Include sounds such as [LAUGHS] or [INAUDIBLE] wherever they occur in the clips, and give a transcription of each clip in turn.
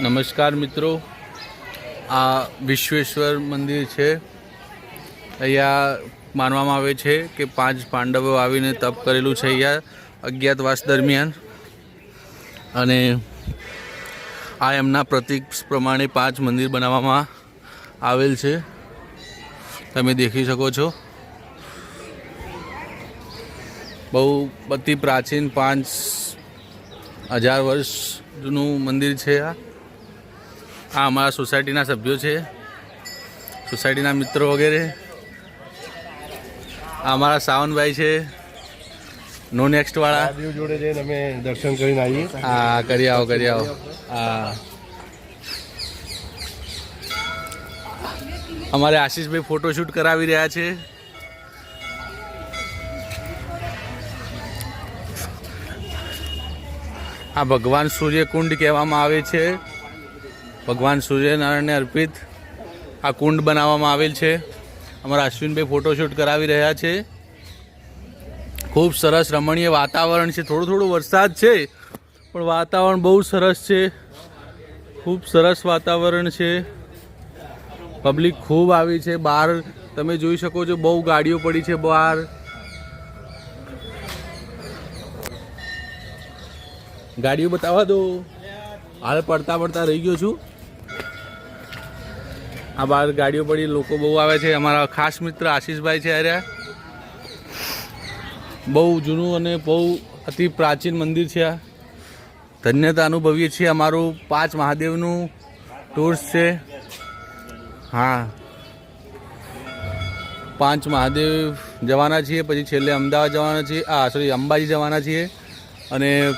નમસ્કાર મિત્રો. આ વિશ્વેશ્વર મંદિર છે. અહીંયા માનવામાં આવે છે કે પાંચ પાંડવો આવીને તપ કરેલું છે અહીંયા અજ્ઞાતવાસ દરમિયાન. અને આ એમના પ્રતીક પ્રમાણે પાંચ મંદિર બનાવવામાં આવેલ છે. તમે દેખી શકો છો. બહુ અતિ પ્રાચીન પાંચ હજાર વર્ષ જૂનું મંદિર છે આ. આ અમારા સોસાયટીના સભ્યો છે. સોસાયટીના મિત્રો વગેરે. આ અમારા સાવનભાઈ છે. નો નેક્સ્ટ વાળા. જોડે જઈને અમે દર્શન કરીને આવીએ. હા કરી આવો કરી આવો. હા. અમારે આશીષભાઈ ફોટોશૂટ કરાવી રહ્યા છે. આ ભગવાન સૂર્યકુંડ કહેવામાં આવે છે. ભગવાન સૂર્યનારાયણને અર્પિત આ કુંડ બનાવવામાં આવેલ છે. અમારા અશ્વિનભાઈ ફોટોશૂટ કરાવી રહ્યા છે. ખૂબ સરસ રમણીય વાતાવરણ છે. થોડું થોડું વરસાદ છે, પણ વાતાવરણ બહુ સરસ છે. ખૂબ સરસ વાતાવરણ છે. પબ્લિક ખૂબ આવી છે. બહાર તમે જોઈ શકો છો બહુ ગાડીઓ પડી છે બહાર. ગાડીઓ બતાવવા દો. હાલ પડતા પડતા રહી ગયો છું. આ બહાર ગાડીઓ પડી, લોકો બહુ આવે છે. અમારા ખાસ મિત્ર આશીષભાઈ છે અરે. બહુ જૂનું અને બહુ અતિ પ્રાચીન મંદિર છે ધન્યતા અનુભવીએ છીએ અમારું પાંચ મહાદેવનું ટૂર્સ છે. હા. પાંચ મહાદેવ જવાના છીએ, પછી છેલ્લે અમદાવાદ જવાના છીએ, આ સોરી અંબાજી જવાના છીએ. અને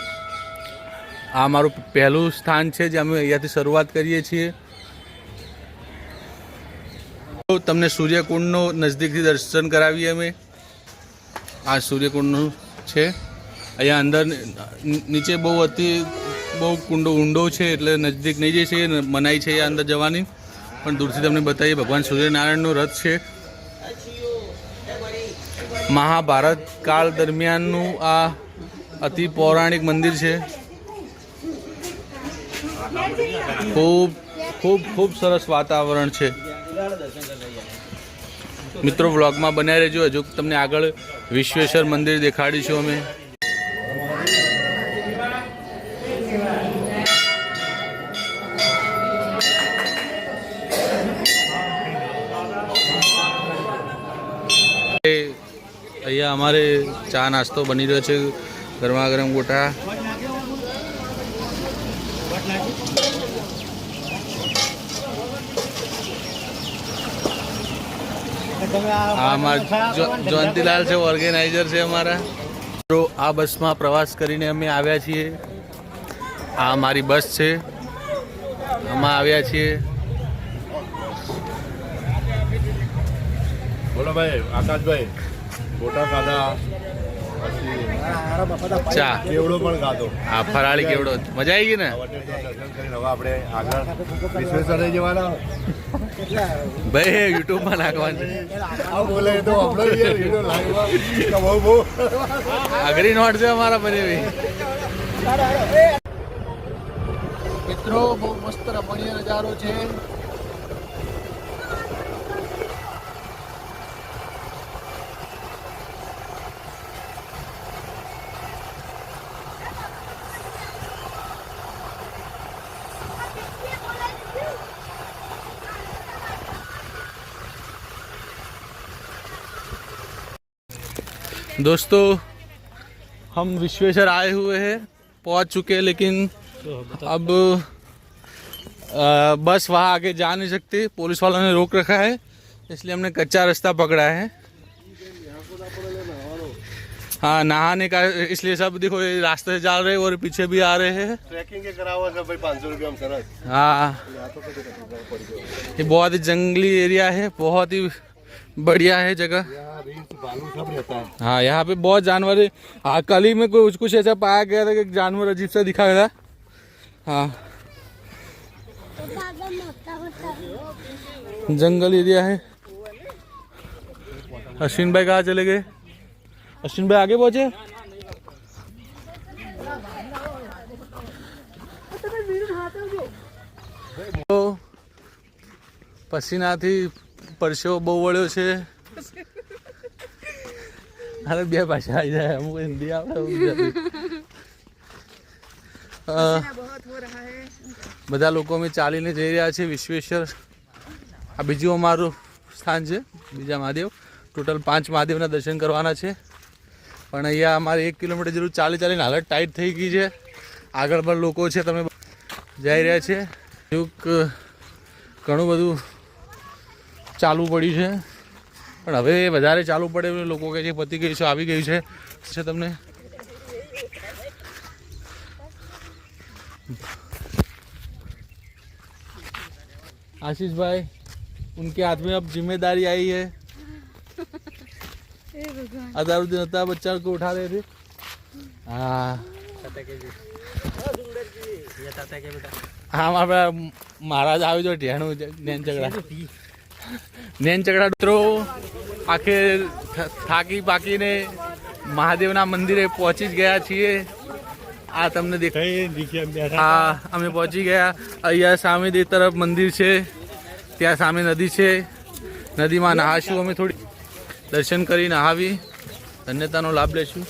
આ મારું પહેલું સ્થાન છે જે અમે અહીંયાથી શરૂઆત કરીએ છીએ. તમને સૂર્યકુંડનું નજદીકથી દર્શન કરાવીએ અમે. આ સૂર્યકુંડનું છે. અહીંયા અંદર નીચે બહુ અતિ, બહુ કુંડો ઊંડો છે એટલે નજદીક નહીં જઈ છે મનાઈ છે અહીંયા અંદર જવાની. પણ દૂરથી તમને બતાવીએ, ભગવાન સૂર્યનારાયણનો રથ છે. મહાભારત કાળ દરમિયાનનું આ અતિ પૌરાણિક મંદિર છે. ખૂબ ખૂબ ખૂબ સરસ વાતાવરણ છે. મિત્રો વ્લોગમાં બનાવી રહેજો. હજુ તમને આગળ વિશ્વેશ્વર મંદિર દેખાડીશું અમે. અહીંયા અમારે ચા નાસ્તો બની રહ્યો છે ગરમા ગરમ ગોટા. અમારા જયંતિલાલ છે ઓર્ગેનાઇઝર છે અમારા. તો આ બસમાં પ્રવાસ કરીને અમે આવ્યા છીએ. આ મારી બસ છે. આમાં આવ્યા છીએ. બોલો ભાઈ આકાશભાઈ ગોટા ખાધા ચા. કેવડો પણ ખાધો આ ફરાળી કેવડો. મજા આવી ગઈ ને? હવે તો દર્શન આપણે વિશ્વેશ્વર જવાના. ભાઈ યુટ્યુબમાં નાખવાનું બોલે તો બહુ બહુ. નોટ છે અમારા પર એવી. મિત્રો બહુ મસ્ત રમણીય નજારો છે. दोस्तों हम विश्वेश्वर आए हुए हैं पहुँच चुके हैं लेकिन तो अब आ, बस वहाँ आगे जा नहीं सकते पुलिस वालों ने रोक रखा है इसलिए हमने कच्चा रास्ता पकड़ा है। हाँ नहाने का इसलिए सब देखो ये रास्ते से जा रहे हैं और पीछे भी आ रहे हैं। ट्रैकिंग के करा हुआ भाई पाँच सौ रुपये हम हाँ। ये बहुत ही जंगली एरिया है बहुत ही बढ़िया है जगह। भालू सब रहता है हाँ यहाँ पे बहुत जानवर है हाँ कल ही में कुछ कुछ ऐसा पाया गया था कि जानवर अजीब सा दिखा था हाँ जंगल एरिया है अश्विन भाई कहाँ चले गए अश्विन भाई आगे पहुँचे તો પસીનાથી પરસેવો બહુ વળ્યો છે અરે બે ભાષા આવી જાય. અમુક હિન્દી આવડે [LAUGHS] બધા લોકો અમે ચાલીને જઈ રહ્યા છીએ વિશ્વેશ્વર. આ બીજું અમારું સ્થાન છે બીજા મહાદેવ. ટોટલ પાંચ મહાદેવના દર્શન કરવાના છે. પણ અહીંયા અમારે એક કિલોમીટર જેટલું ચાલી ચાલીને હાલત ટાઈટ થઈ ગઈ છે. આગળ પણ લોકો છે તમે જઈ રહ્યા છે. ઘણું બધું ચાલવું પડ્યું છે. પણ હવે વધારે ચાલુ પડે એવું લોકો કહે છે પતી ગયું છે આવી ગયું છે છે તમને आशीष भाई उनके हाथ में अब जिम्मेदारी आई है अदारुद्दीन अता बच्चा को उठा रहे थे हाँ હા આપણા મહારાજ આવ્યો તો ઢેણું નેન ચગડા નેન ચકડા મિત્રો આખે થાકી પાકીને મહાદેવના મંદિરે પહોંચી જ ગયા છીએ. આ તમને દેખાય હા અમે પહોંચી ગયા. અહીંયા સામે તે તરફ મંદિર છે. ત્યાં સામે નદી છે. નદીમાં નહાશું અમે થોડી. દર્શન કરી નહાવી ધન્યતાનો લાભ લેશું.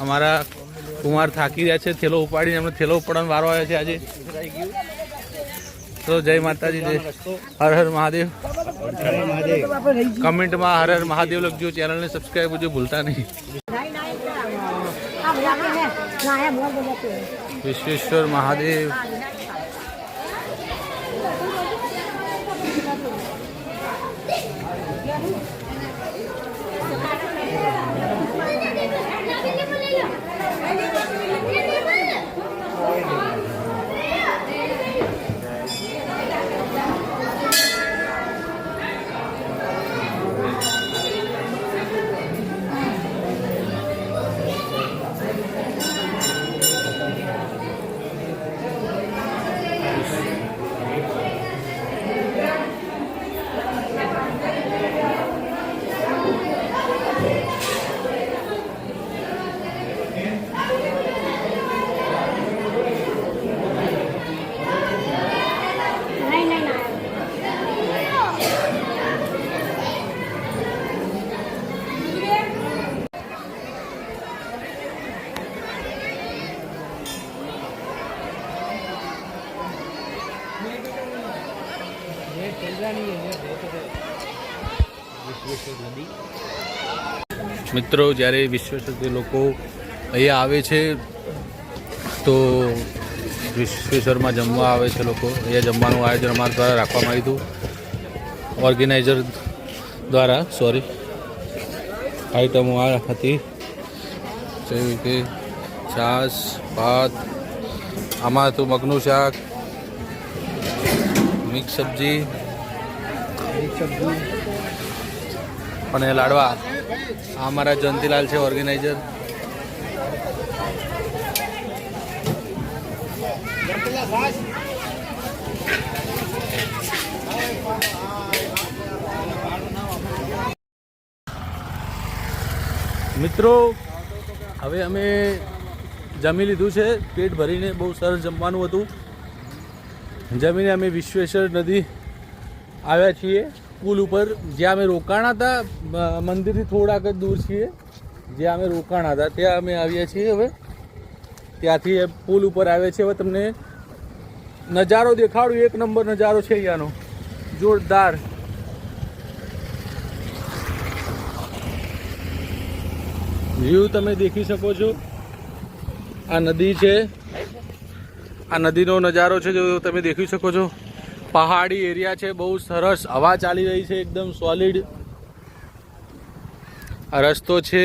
અમારા કુમાર થાકી રહ્યા છે. થેલો ઉપાડીને અમને થેલો ઉપાડવાનો વારો આવ્યો છે આજે. તો જય માતાજી હર હર મહાદેવ. કમેન્ટમાં હર હર મહાદેવ લખજો, ચેનલને સબસ્ક્રાઈબ કરજો, ભૂલતા નહીં. વિશ્વેશ્વર મહાદેવ. મિત્રો, જ્યારે વિશ્વેશ્વરથી લોકો અહીંયા આવે છે, તો વિશ્વેશ્વરમાં જમવા આવે છે લોકો. અહીંયા જમવાનું આયોજન અમારા દ્વારા રાખવામાં આવ્યું હતું. ઓર્ગેનાઇઝર દ્વારા સોરી આઈટમો આ હતી. જેવી કે છાશ, ભાત, આમાં હતું મગનું શાક, મિક્સ સબ્જી, અને લાડવા. આ મારા જયંતિલાલ છે ઓર્ગેનાઇઝર મિત્રો, હવે અમે જમી લીધું છે, પેટ ભરીને બહુ સરસ જમવાનું હતું. જમીને અમે વિશ્વેશ્વર નદી આવ્યા છીએ. પુલ ઉપર, જ્યાં અમે રોકાણા હતા મંદિરથી થોડાક જ દૂર છીએ, જ્યાં અમે રોકાણા હતા, ત્યાં અમે આવ્યા છીએ હવે. ત્યાંથી એ પુલ ઉપર આવ્યા છે. હવે તમને નજારો દેખાડું. એક નંબર નજારો છે અહીંયાનો. જોરદાર. વ્યૂ તમે દેખી શકો છો. આ નદી છે. આ નદીનો નજારો છે, જો તમે દેખી શકો છો. પહાડી એરિયા છે, બહુ સરસ હવા ચાલી રહી છે, એકદમ સોલિડ આ રસ્તો છે.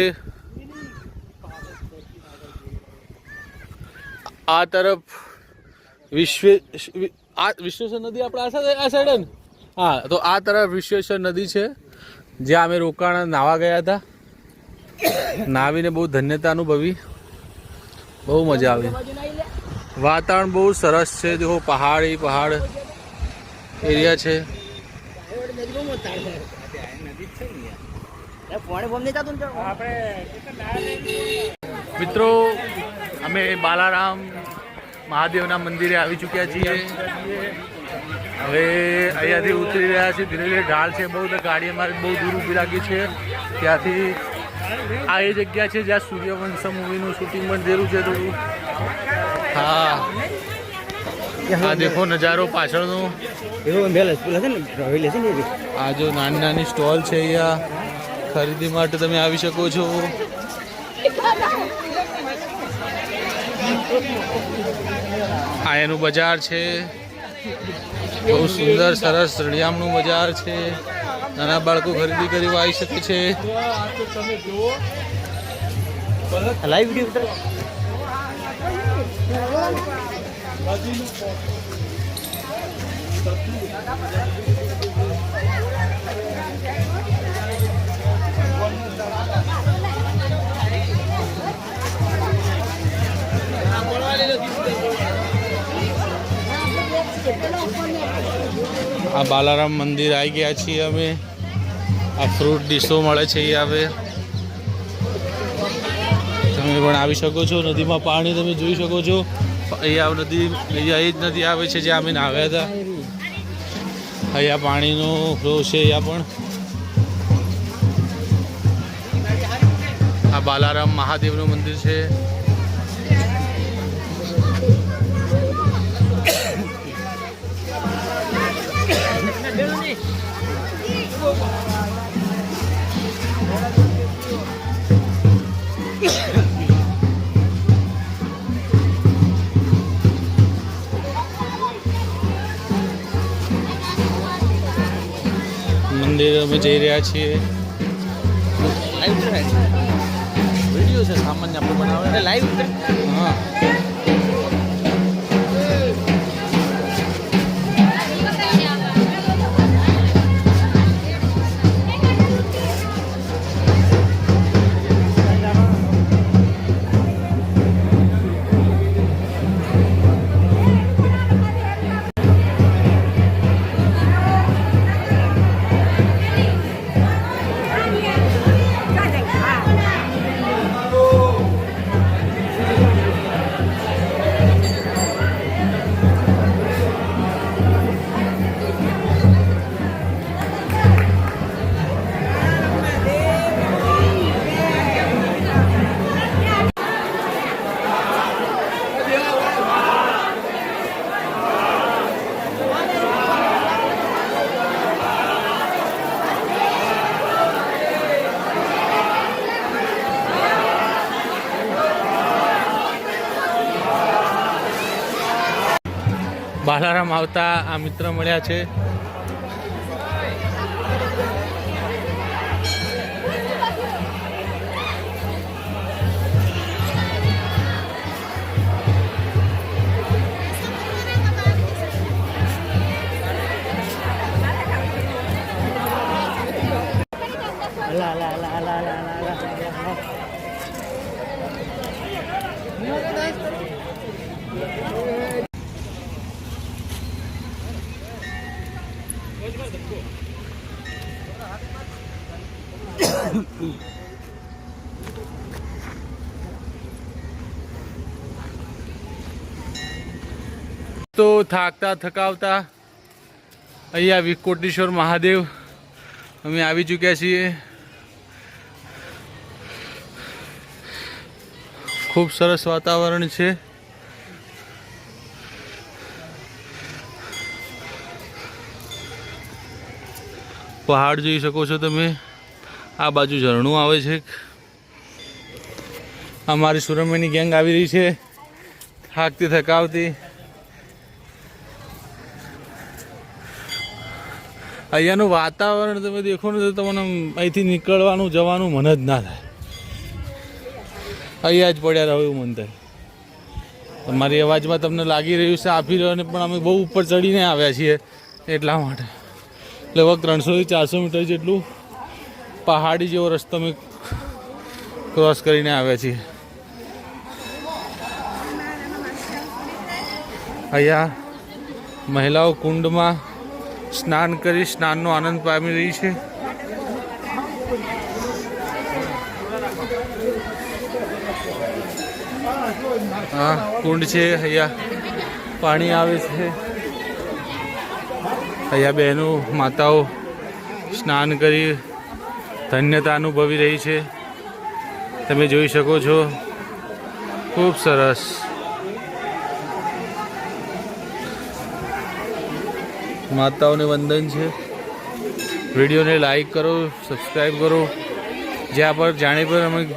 આ તરફ વિશ્વે આ વિશ્વેશ્વર નદી આપણે આ સાઈડ હા, તો આ તરફ વિશ્વેશ્વર નદી છે, જ્યાં અમે રોકાણ નાવા ગયા હતા. નાવીને બહુ ધન્યતા અનુભવી. બહુ મજા આવી. વાતાવરણ બહુ સરસ છે, જો પહાડી, પહાડ. એરિયા છે. મિત્રો, અમે બાલારામ મહાદેવના મંદિરે આવી ચૂક્યા છીએ. હવે અહીંયાથી ઉતરી રહ્યા છે ધીરે ધીરે ઢાળ છે બહુ ગાડી અમારે બહુ દૂર ઊભી લાગી છે. ત્યાંથી આ એ જગ્યા છે જ્યાં સૂર્યવંશ મૂવીનું શૂટિંગ પણ થયેલું છે થોડું. હા. આ દેખો નજારો પાછળનો. એવો મેલે સ્કૂલ છે ને હવેલી છે ને આ જો નાની નાની સ્ટોલ છે અહીંયા. ખરીદી માટે તમે આવી શકો છો. આ એનું બજાર છે. બહુ સુંદર સરસ રળિયામણું બજાર છે. નાના બાળકો ખરીદી કરી આવી શકે છે. લાઈવ વીડિયો આ બાલારામ મંદિર આવી ગયા છીએ અમે. આ ફ્રૂટ ડીશો મળે છે અહીંયા હવે તમે પણ આવી શકો છો. નદીમાં પાણી તમે જોઈ શકો છો. અહીંયા નદી અહીંયા એ જ નદી આવે છે જ્યાં અમે નાહ્યા હતા. અહીંયા પાણીનો ફ્લો છે અહીંયા પણ. આ બાલારામ મહાદેવનું મંદિર છે. અમે જઈ રહ્યા છીએ. લાઈવ વીડિયો છે સામાન્ય આપણે બનાવે લાઈવ હા. બાલારામ આવતા આ મિત્ર મળ્યા છે. તો થાકતા થકાવતા અહીંયા વિકોટેશ્વર મહાદેવ. અમે આવી ચૂક્યા છીએ. ખૂબ સરસ વાતાવરણ છે. પહાડ જોઈ શકો છો તમે. આ બાજુ ઝરણું આવે છે. અમારી સુરમ્યની ગેંગ આવી રહી છે. થાકતી, થકાવતી. અહીંયાનું વાતાવરણ તમે દેખો ને તો તમને અહીંથી નીકળવાનું, જવાનું મન જ ના થાય. અહીંયા જ પડ્યા રહો એવું મન થાય. તમારી અવાજમાં તમને લાગી રહ્યું છે, આપી રહ્યો ને, પણ અમે બહુ ઉપર ચડીને આવ્યા છીએ એટલા માટે. લગભગ ત્રણસોથી ચારસો મીટર જેટલું પહાડી જેવો રસ્તો અમે ક્રોસ કરીને આવ્યા છીએ. અહીંયા મહિલાઓ કુંડમાં સ્નાન કરી, સ્નાનનો આનંદ પામી રહી છે. હા કુંડ છે, અહીંયા પાણી આવે છે. અહીંયા બહેનો, માતાઓ સ્નાન કરી, ધન્યતા અનુભવી રહી છે. તમે જોઈ શકો છો, ખૂબ સરસ. માતાઓને વંદન છે. વિડીયોને લાઈક કરો સબસ્ક્રાઈબ કરો. જ્યાં પર જાણી પર અમે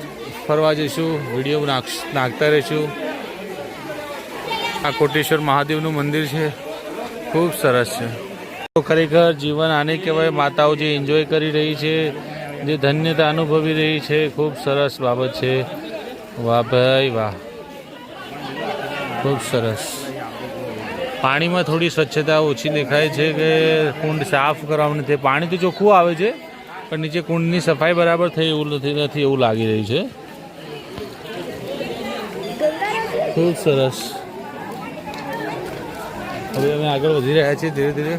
ફરવા જઈશું, વીડિયો નાખ, નાખતા રહીશું. આ કોટેશ્વર મહાદેવનું મંદિર છે. ખૂબ સરસ છે. તો ખરેખર જીવન આને કહેવાય માતાઓ જે એન્જોય કરી રહી છે, જે ધન્યતા અનુભવી રહી છે, ખૂબ સરસ બાબત છે. વાહ ભાઈ વાહ. ખૂબ સરસ. પાણીમાં થોડી સ્વચ્છતા ઓછી દેખાય છે કે કુંડ સાફ કરવાનું નથી પાણી તો ચોખ્ખું આવે છે પણ નીચે કુંડની સફાઈ બરાબર થઈ એવું નથી નથી એવું લાગી રહ્યું છે. ખૂબ સરસ. હવે અમે આગળ વધી રહ્યા છીએ ધીરે ધીરે.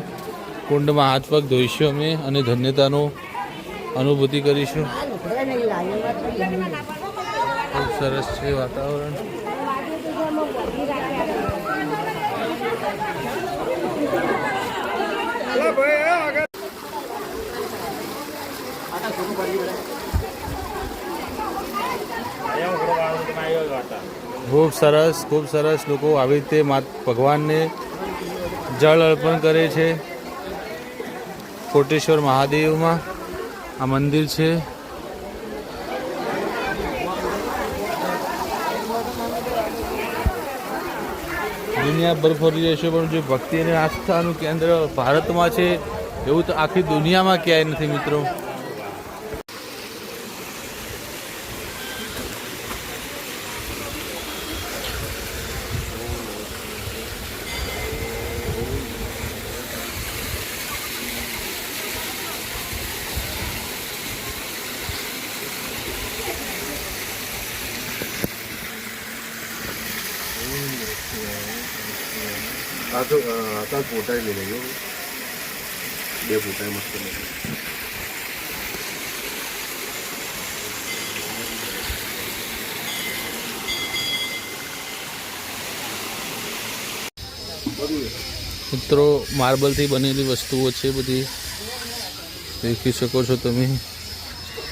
કુંડમાં હાથ પગ ધોઈશું અમે અને ધન્યતાનો અનુભૂતિ કરીશું. ખૂબ સરસ છે વાતાવરણ. ખૂબ સરસ ખૂબ સરસ લોકો આવી રીતે ભગવાનને જળ અર્પણ કરે છે. કોટેશ્વર મહાદેવમાં આ મંદિર છે. દુનિયાભર ફરી જશો પણ જે ભક્તિ અને આસ્થાનું કેન્દ્ર ભારતમાં છે, એવું તો આખી દુનિયામાં ક્યાંય નથી, મિત્રો. તો ફોટા લઈ લેજો બે ફોટા મસ્ત મિત્રો, માર્બલથી બનેલી વસ્તુઓ છે બધી. દેખી શકો છો તમે.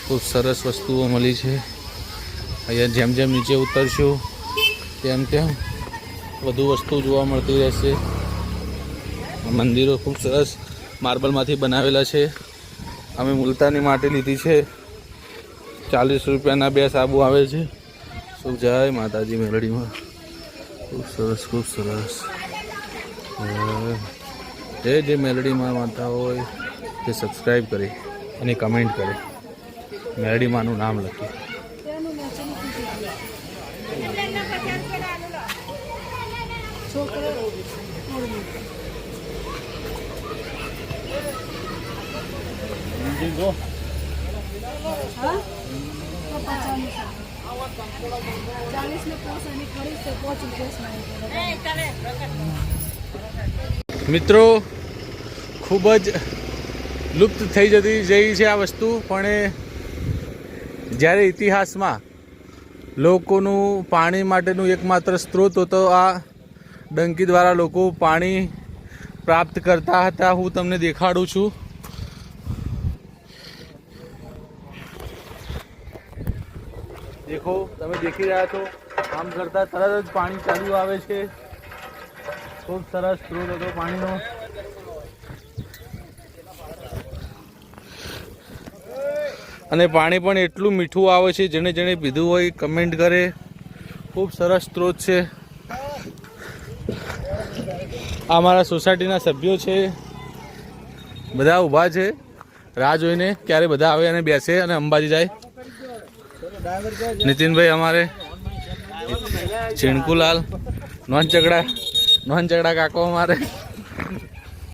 ખૂબ સરસ વસ્તુઓ મળી છે. અહીંયા જેમ જેમ નીચે ઉતરશો, તેમ તેમ વધુ વસ્તુ જોવા મળતી રહેશે. મંદિરો ખૂબ સરસ માર્બલમાંથી બનાવેલા છે. અમે મુલતાની માટી લીધી છે. ચાલીસ રૂપિયાના બે સાબુ આવે છે. શું જય માતાજી મેલડીમાં? ખૂબ સરસ ખૂબ સરસ. જે જે મેલડીમાં માતા હોય, તે સબસ્ક્રાઈબ કરી અને કમેન્ટ કરે. મેલડીમાંનું નામ લખી. ચાલીસ ને પોસાની ખરીદ તો પાંચ રૂપિયા મિત્રો, ખૂબ જ લુપ્ત થઈ જતી જઈ છે આ વસ્તુ, પણ એ જ્યારે ઇતિહાસમાં લોકોનું પાણી માટેનું એકમાત્ર સ્ત્રોત હતો, આ ડંકી દ્વારા લોકો પાણી પ્રાપ્ત કરતા હતા, હું તમને દેખાડું છું. તમે દેખી રહ્યા છો. આમ કરતા તરત જ પાણી ચાલ્યું આવે છે. ખૂબ સરસ સ્ત્રોત હતો પાણીનો. અને પાણી પણ એટલું મીઠું આવે છે, જેણે જેણે પીધું હોય કમેન્ટ કરે. ખૂબ સરસ સ્ત્રોત છે. આ મારા સોસાયટીના સભ્યો છે. બધા ઊભા છે. રાહ જોઈને ક્યારે બધા આવે અને બેસે અને અંબાજી જાય. નીતિનભાઈ અમારે. ચીણકુલાલ નોન ચગડા નોન ચગડા કાકો અમારે.